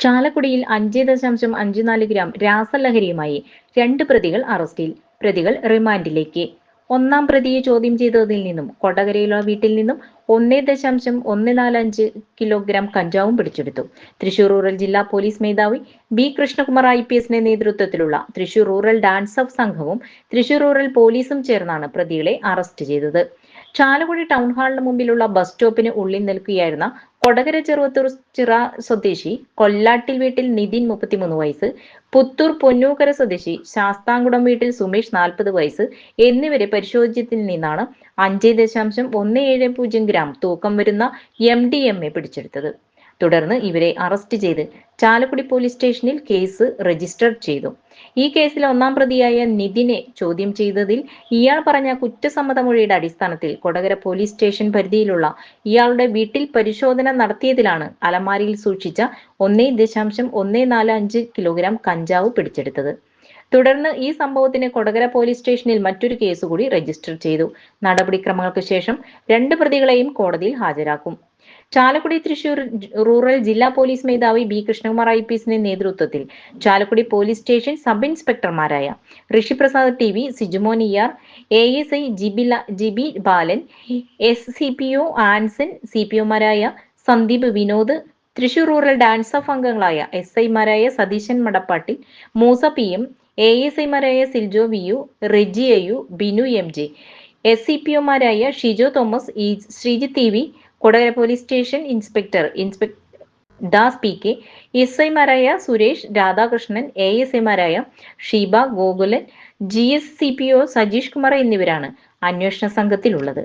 ചാലക്കുടിയിൽ അഞ്ച് ദശാംശം അഞ്ച് നാല് ഗ്രാം രാസലഹരിയുമായി രണ്ട് പ്രതികൾ അറസ്റ്റിൽ. പ്രതികൾ റിമാൻഡിലേക്ക്. ഒന്നാം പ്രതിയെ ചോദ്യം ചെയ്തതിൽ നിന്നും കൊടകരയിലുള്ള വീട്ടിൽ നിന്നും ഒന്നേ ദശാംശം ഒന്ന് നാല് അഞ്ച് കിലോഗ്രാം കഞ്ചാവും പിടിച്ചെടുത്തു. തൃശൂർ റൂറൽ ജില്ലാ പോലീസ് മേധാവി ബി കൃഷ്ണകുമാർ ഐ പി എസിന്റെ നേതൃത്വത്തിലുള്ള തൃശൂർ റൂറൽ ഡാൻസ് ഓഫ് സംഘവും തൃശൂർ റൂറൽ പോലീസും ചേർന്നാണ് പ്രതികളെ അറസ്റ്റ് ചെയ്തത്. ചാലക്കുടി ടൗൺ ഹാളിന് മുമ്പിലുള്ള ബസ് സ്റ്റോപ്പിന് ഉള്ളിൽ നിൽക്കുകയായിരുന്ന കൊടകര ചെറുവത്തൂർ ചിറ സ്വദേശി കൊല്ലാട്ടിൽ വീട്ടിൽ നിതിൻ മുപ്പത്തിമൂന്ന് വയസ്സ് പുത്തൂർ പൊന്നൂക്കര സ്വദേശി ശാസ്താംകുളം വീട്ടിൽ സുമേഷ് നാൽപ്പത് വയസ്സ് എന്നിവരെ പരിശോധിച്ചതിൽ നിന്നാണ് അഞ്ച് ദശാംശം ഒന്ന് ഏഴ് പൂജ്യം ഗ്രാം തൂക്കം വരുന്ന എം ഡി എം എ പിടിച്ചെടുത്തത്. തുടർന്ന് ഇവരെ അറസ്റ്റ് ചെയ്ത് ചാലക്കുടി പോലീസ് സ്റ്റേഷനിൽ കേസ് രജിസ്റ്റർ ചെയ്തു. ഈ കേസിൽ ഒന്നാം പ്രതിയായ നിതിനെ ചോദ്യം ചെയ്തതിൽ ഇയാൾ പറഞ്ഞ കുറ്റസമ്മതമൊഴിയുടെ അടിസ്ഥാനത്തിൽ കൊടകര പോലീസ് സ്റ്റേഷൻ പരിധിയിലുള്ള ഇയാളുടെ വീട്ടിൽ പരിശോധന നടത്തിയതിലാണ് അലമാരിയിൽ സൂക്ഷിച്ച ഒന്നേ ദശാംശം ഒന്നേ നാല് അഞ്ച് കിലോഗ്രാം കഞ്ചാവ് പിടിച്ചെടുത്തത്. തുടർന്ന് ഈ സംഭവത്തിന് കൊടകര പോലീസ് സ്റ്റേഷനിൽ മറ്റൊരു കേസ് കൂടി രജിസ്റ്റർ ചെയ്തു. നടപടിക്രമങ്ങൾക്ക് ശേഷം രണ്ട് പ്രതികളെയും കോടതിയിൽ ഹാജരാക്കും. ചാലക്കുടി തൃശൂർ റൂറൽ ജില്ലാ പോലീസ് മേധാവി ബി കൃഷ്ണകുമാർ ഐ പി എസിന്റെ നേതൃത്വത്തിൽ ചാലക്കുടി പോലീസ് സ്റ്റേഷൻ സബ് ഇൻസ്പെക്ടർമാരായ Rishiprasad T V Sijumon ear A S I Jibi Jibi Balan S C P O Anson C P ഒമാരായ Sandeep Vinod Thrissur rural DANSAF അംഗങ്ങളായ എസ് ഐമാരായ Satheeshan Madappattil Moosa P M A S ഐമാരായ Siljo V U Reji A U Binu M J S C P ഒമാരായ Shijo Thomas E Sreejith T V Kodakara police station inspector inspector Das P K. S ഐമാരായ Suresh Radhakrishnan A S ഐമാരായ Sheeba Gokulan G S C P O Sajeesh Kumar എന്നിവരാണ് അന്വേഷണ സംഘത്തിലുള്ളത്.